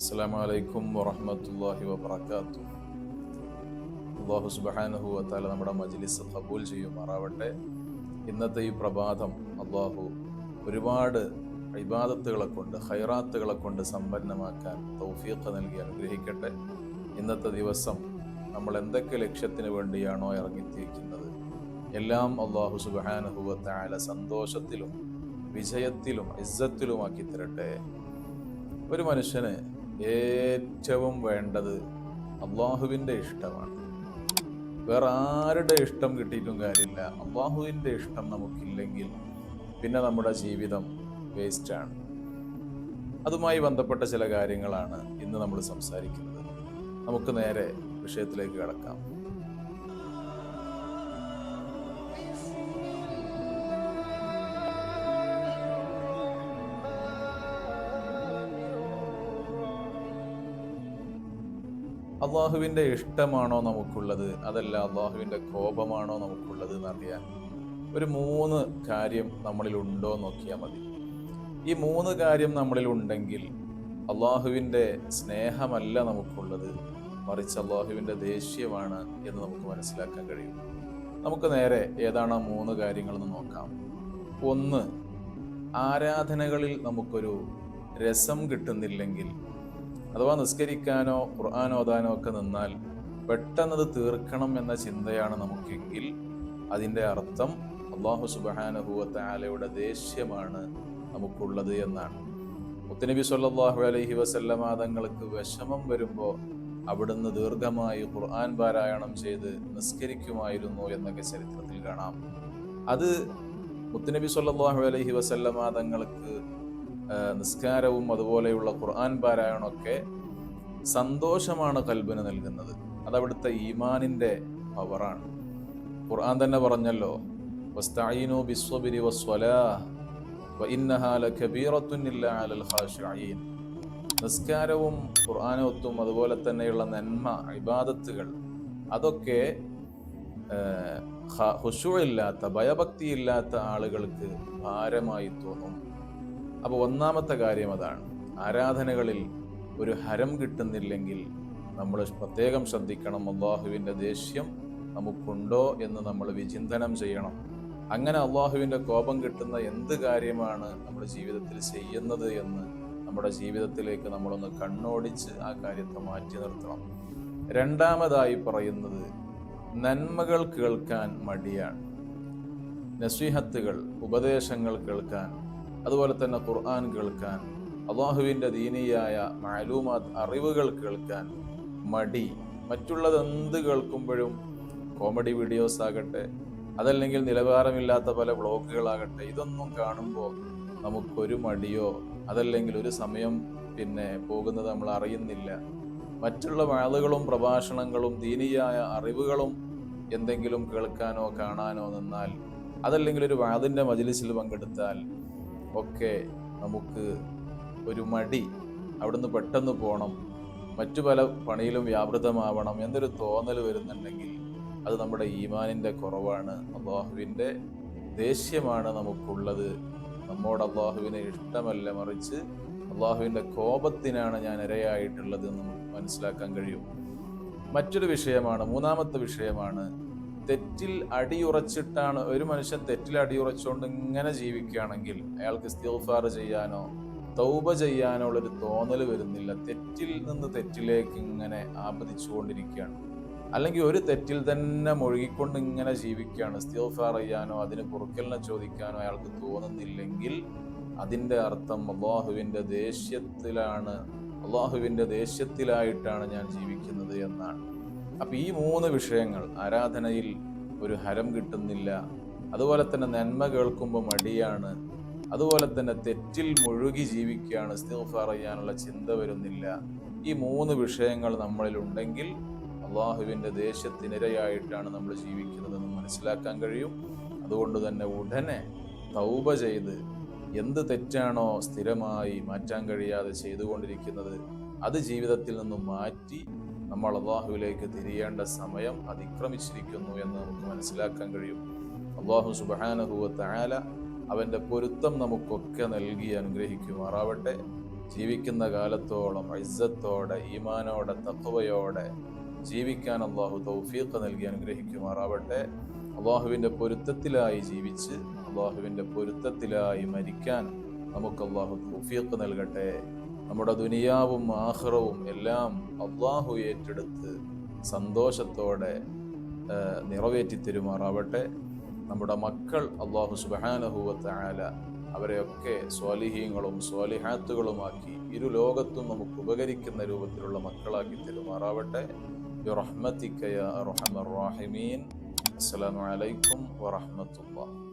അസ്സലാമു അലൈക്കും വറഹ്മത്തുള്ളാഹി വബറകാതുഹു അള്ളാഹു സുബാനഹു വതആല നമ്മുടെ മജ്ലിസ് കബൂൽ ചെയ്യുമാറാവട്ടെ. ഇന്നത്തെ ഈ പ്രഭാതം അള്ളാഹു ഒരുപാട് ഇബാദത്തുകളെ കൊണ്ട് ഹൈറാത്തുകളെ കൊണ്ട് സമ്പന്നമാക്കാൻ തൗഫീഖ് നൽകി അനുഗ്രഹിക്കട്ടെ. ഇന്നത്തെ ദിവസം നമ്മൾ എന്തൊക്കെ ലക്ഷ്യത്തിന് വേണ്ടിയാണോ ഇറങ്ങിത്തിരിക്കുന്നത്? എല്ലാം അള്ളാഹു സുബ്ഹാനഹു വതആല സന്തോഷത്തിലും വിജയത്തിലും ഇസ്സത്തിലുമാക്കി തരട്ടെ. ഒരു മനുഷ്യന് ഏറ്റവും വേണ്ടത് അള്ളാഹുവിന്റെ ഇഷ്ടമാണ്. വേറെ ആരുടെ ഇഷ്ടം കിട്ടിയിട്ടും കാര്യമില്ല. അള്ളാഹുവിന്റെ ഇഷ്ടം നമുക്കില്ലെങ്കിൽ പിന്നെ നമ്മുടെ ജീവിതം വേസ്റ്റാണ്. അതുമായി ബന്ധപ്പെട്ട ചില കാര്യങ്ങളാണ് ഇന്ന് നമ്മൾ സംസാരിക്കുന്നത്. നമുക്ക് നേരെ വിഷയത്തിലേക്ക് കടക്കാം. അള്ളാഹുവിന്റെ ഇഷ്ടമാണോ നമുക്കുള്ളത്? അതല്ല അള്ളാഹുവിന്റെ കോപമാണോ നമുക്കുള്ളത് എന്നറിയാൻ ഒരു മൂന്ന് കാര്യം നമ്മളിൽ ഉണ്ടോ നോക്കിയാൽ മതി. ഈ മൂന്ന് കാര്യം നമ്മളിൽ ഉണ്ടെങ്കിൽ അള്ളാഹുവിന്റെ സ്നേഹമല്ല നമുക്കുള്ളത്. മറിച്ച് അള്ളാഹുവിന്റെ ദേഷ്യമാണ് എന്ന് നമുക്ക് മനസ്സിലാക്കാൻ കഴിയും. നമുക്ക് നേരെ ഏതാണ് ആ മൂന്ന് കാര്യങ്ങളെന്ന് നോക്കാം. ഒന്ന് ആരാധനകളിൽ നമുക്കൊരു രസം കിട്ടുന്നില്ലെങ്കിൽ അഥവാ നിസ്കരിക്കാനോ ഖുർആൻ അതാനോ ഒക്കെ നിന്നാൽ പെട്ടെന്നത് തീർക്കണം എന്ന ചിന്തയാണ് നമുക്കെങ്കിൽ അതിന്റെ അർത്ഥം അള്ളാഹു സുബാനഹുവത്ത ആലയുടെ ദേഷ്യമാണ് നമുക്കുള്ളത് എന്നാണ്. മുത്തനബി സല്ലാഹു അലഹി വസല്ലമ തങ്ങൾക്ക് വിഷമം വരുമ്പോൾ അവിടുന്ന് ദീർഘമായി ഖുർആൻ പാരായണം ചെയ്ത് നിസ്കരിക്കുമായിരുന്നു എന്നൊക്കെ ചരിത്രത്തിൽ കാണാം. അത് മുത്തനബി സല്ലാഹു അലഹി വസല്ലമ തങ്ങൾക്ക് നിസ്കാരവും അതുപോലെയുള്ള ഖുർആൻ പാരായണമൊക്കെ സന്തോഷമാണ് കൽബിന് നൽകുന്നത്. അതവിടുത്തെ ഈമാനിന്റെ പവറാണ്. ഖുർആൻ തന്നെ പറഞ്ഞല്ലോ ഖാശിഈൻ നിസ്കാരവും ഖുർആാനൊത്തും അതുപോലെ തന്നെയുള്ള നന്മ ഇബാദത്തുകൾ അതൊക്കെ ഹുഷുവില്ലാത്ത ഭയഭക്തിയില്ലാത്ത ആളുകൾക്ക് ഭാരമായി തോന്നും. അപ്പോൾ ഒന്നാമത്തെ കാര്യം അതാണ്. ആരാധനകളിൽ ഒരു ഹരം കിട്ടുന്നില്ലെങ്കിൽ നമ്മൾ പ്രത്യേകം ശ്രദ്ധിക്കണം അള്ളാഹുവിന്റെ ദേഷ്യം നമുക്കുണ്ടോ എന്ന് നമ്മൾ വിചിന്തനം ചെയ്യണം. അങ്ങനെ അള്ളാഹുവിന്റെ കോപം കിട്ടുന്ന എന്ത് കാര്യമാണ് നമ്മുടെ ജീവിതത്തിൽ ചെയ്യുന്നത് എന്ന് നമ്മുടെ ജീവിതത്തിലേക്ക് നമ്മളൊന്ന് കണ്ണോടിച്ച് ആ കാര്യത്തെ മാറ്റി നിർത്തണം. രണ്ടാമതായി പറയുന്നത് നന്മകൾ കേൾക്കാൻ മടിയാണ്. നസ്വിഹത്തുകൾ ഉപദേശങ്ങൾ കേൾക്കാൻ അതുപോലെ തന്നെ ഖുർആൻ കേൾക്കാൻ അള്ളാഹുവിന്റെ ദീനീയായ മാലൂമാത് അറിവുകൾ കേൾക്കാൻ മടി. മറ്റുള്ളത് എന്ത് കേൾക്കുമ്പോഴും കോമഡി വീഡിയോസ് ആകട്ടെ അതല്ലെങ്കിൽ നിലവാരമില്ലാത്ത പല വ്ളോഗുകളാകട്ടെ ഇതൊന്നും കാണുമ്പോൾ നമുക്കൊരു മടിയോ അതല്ലെങ്കിൽ ഒരു സമയം പിന്നെ പോകുന്നത് നമ്മൾ അറിയുന്നില്ല. മറ്റുള്ള വാളുകളും പ്രഭാഷണങ്ങളും ദീനീയായ അറിവുകളും എന്തെങ്കിലും കേൾക്കാനോ കാണാനോ നിന്നാൽ അതല്ലെങ്കിൽ ഒരു വാതിന്റെ മജിലിസിൽ പങ്കെടുത്താൽ ഒക്കെ നമുക്ക് ഒരു മടി അവിടുന്ന് പെട്ടെന്ന് പോകണം മറ്റു പല പണിയിലും വ്യാപൃതമാവണം എന്നൊരു തോന്നൽ വരുന്നുണ്ടെങ്കിൽ അത് നമ്മുടെ ഈമാനിന്റെ കുറവാണ്. അള്ളാഹുവിന്റെ ദേഷ്യമാണ് നമുക്കുള്ളത്. നമ്മോട് അള്ളാഹുവിനെ ഇഷ്ടമല്ല മറിച്ച് അള്ളാഹുവിന്റെ കോപത്തിനാണ് ഞാൻ ഇരയായിട്ടുള്ളത് എന്ന് മനസ്സിലാക്കാൻ കഴിയും. മറ്റൊരു വിഷയമാണ് മൂന്നാമത്തെ വിഷയമാണ് തെറ്റിൽ അടിയുറച്ചിട്ടാണ് ഒരു മനുഷ്യൻ തെറ്റിൽ അടിയുറച്ചുകൊണ്ട് ഇങ്ങനെ ജീവിക്കുകയാണെങ്കിൽ അയാൾക്ക് ഇസ്തിഗ്ഫാർ ചെയ്യാനോ തൗബ ചെയ്യാനോ ഉള്ളൊരു തോന്നൽ വരുന്നില്ല. തെറ്റിൽ നിന്ന് തെറ്റിലേക്ക് ഇങ്ങനെ ആപതിച്ചുകൊണ്ടിരിക്കുകയാണ്. അല്ലെങ്കിൽ ഒരു തെറ്റിൽ തന്നെ മുഴുകിക്കൊണ്ട് ഇങ്ങനെ ജീവിക്കുകയാണ്. ഇസ്തിഗ്ഫാർ ചെയ്യാനോ അതിന് പുറക്കലിനെ ചോദിക്കാനോ അയാൾക്ക് തോന്നുന്നില്ലെങ്കിൽ അതിന്റെ അർത്ഥം അള്ളാഹുവിന്റെ ദേഷ്യത്തിലാണ് അള്ളാഹുവിന്റെ ദേഷ്യത്തിലായിട്ടാണ് ഞാൻ ജീവിക്കുന്നത് എന്നാണ്. അപ്പൊ ഈ മൂന്ന് വിഷയങ്ങൾ ആരാധനയിൽ ഒരു ഹരം കിട്ടുന്നില്ല അതുപോലെ തന്നെ നന്മ കേൾക്കുമ്പോൾ മടിയാണ് അതുപോലെ തന്നെ തെറ്റിൽ മുഴുകി ജീവിക്കുകയാണ് ഇസ്തിഗ്ഫാർ ചെയ്യാനുള്ള ചിന്ത വരുന്നില്ല ഈ മൂന്ന് വിഷയങ്ങൾ നമ്മളിൽ ഉണ്ടെങ്കിൽ അള്ളാഹുവിന്റെ ദേശത്തിനിരയായിട്ടാണ് നമ്മൾ ജീവിക്കുന്നതെന്ന് മനസ്സിലാക്കാൻ കഴിയും. അതുകൊണ്ട് തന്നെ ഉടനെ തൗബ ചെയ്ത് എന്ത് തെറ്റാണോ സ്ഥിരമായി മാറ്റാൻ കഴിയാതെ ചെയ്തുകൊണ്ടിരിക്കുന്നത് അത് ജീവിതത്തിൽ നിന്നും മാറ്റി നമ്മൾ അള്ളാഹുവിലേക്ക് തിരിയേണ്ട സമയം അതിക്രമിച്ചിരിക്കുന്നു എന്ന് നമുക്ക് മനസ്സിലാക്കാൻ കഴിയും. അള്ളാഹു സുബാനഹുവ താല അവന്റെ പൊരുത്തം നമുക്കൊക്കെ നൽകി അനുഗ്രഹിക്കുമാറാവട്ടെ. ജീവിക്കുന്ന കാലത്തോളം ഇസ്സത്തോടെ ഈമാനോടെ തത്വയോടെ ജീവിക്കാൻ അള്ളാഹു തൗഫീഖ് നൽകി അനുഗ്രഹിക്കുമാറാവട്ടെ. അള്ളാഹുവിന്റെ പൊരുത്തത്തിലായി ജീവിച്ച് അള്ളാഹുവിന്റെ പൊരുത്തത്തിലായി മരിക്കാൻ നമുക്ക് അള്ളാഹു തൗഫീഖ് നൽകട്ടെ. നമ്മുടെ ദുനിയാവും ആഹ്റവും എല്ലാം അള്ളാഹു ഏറ്റെടുത്ത് സന്തോഷത്തോടെ നിറവേറ്റി തരുമാറാവട്ടെ. നമ്മുടെ മക്കൾ അള്ളാഹു സുബാനഹുവത്തായാല അവരെയൊക്കെ സ്വാലിഹീങ്ങളും സ്വാലിഹാത്തുകളുമാക്കി ഇരു ലോകത്തും നമുക്ക് ഉപകരിക്കുന്ന രൂപത്തിലുള്ള മക്കളാക്കി തരുമാറാവട്ടെ. റഹ്മത്തിക്കയ റഹമർ റാഹിമീൻ. അസ്സലാമലൈക്കും വറഹമത്തുള്ള